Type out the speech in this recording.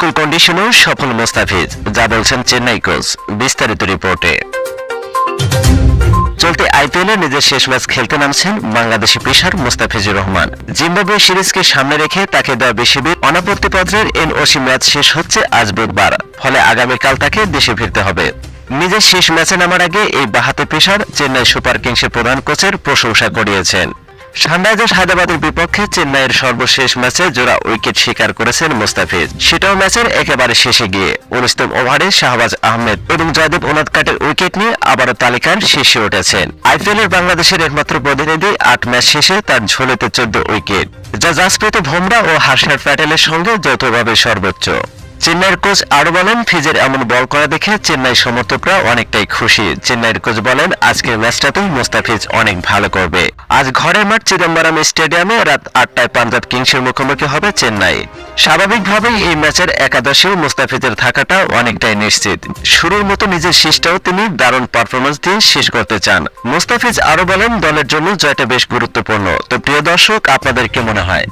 প্রতিকূল কন্ডিশনেও সফল মোস্তাফিজ যা বলছেন চেন্নাই কোচ বিস্তারিত রিপোর্টে চলতি আইপিএলে নিজের শেষ ম্যাচ খেলতে নামছেন বাংলাদেশি পেশার মুস্তাফিজুর রহমান। জিম্বাবুয়ে সিরিজকে সামনে রেখে তাকে দেওয়া বিসিবির অনাপত্তিপত্রের এনওসি ম্যাচ শেষ হচ্ছে আজ বুধবার, ফলে আগামীকাল তাকে দেশে ফিরতে হবে। নিজের শেষ ম্যাচে নামার আগে এই বাহাতে পেশার চেন্নাই সুপার কিংসের প্রধান কোচের প্রশংসা করিয়েছেন। সানরাইজার্স হায়দ্রাবাদের বিপক্ষে চেন্নাইয়ের সর্বশেষ ম্যাচে জোড়া উইকেট শিকার করেছেন মুস্তাফিজ। সেটাও ম্যাচের একেবারে শেষে গিয়ে উনিশতম ওভারে শাহবাজ আহমেদ এবং জয়দেব ওনাদকাটের উইকেট নিয়ে আবারও তালিকার শীর্ষে উঠেছেন। আইপিএল এর বাংলাদেশের একমাত্র প্রতিনিধি আট ম্যাচ শেষে তার ঝোলেতে চোদ্দ উইকেট, যা জাসপ্রীত ভোমরা ও হার্ষার প্যাটেলের সঙ্গে যৌথভাবে সর্বোচ্চ। চেন্নাইয়ের কোচ আরও বলেন, ফিজের এমন বল করা দেখে চেন্নাই সমর্থকরা অনেকটাই খুশি। চেন্নাইয়ের কোচ বলেন, আজকের ম্যাচটাতেও মুস্তাফিজ অনেক ভালো করবে। আজ ঘরের মাঠ চিদম্বরম স্টেডিয়ামে রাত আটটায় পাঞ্জাব কিংসের মুখোমুখি হবে চেন্নাই। স্বাভাবিকভাবেই এই ম্যাচের একাদশেও মুস্তাফিজের থাকাটা অনেকটাই নিশ্চিত। শুরুর মতো নিজের শেষটাও তিনি দারুণ পারফরমেন্স দিয়ে শেষ করতে চান। মুস্তাফিজ আরও বলেন, দলের জন্য জয়টা বেশ গুরুত্বপূর্ণ। তো প্রিয় দর্শক, আপনাদের কি মনে হয়?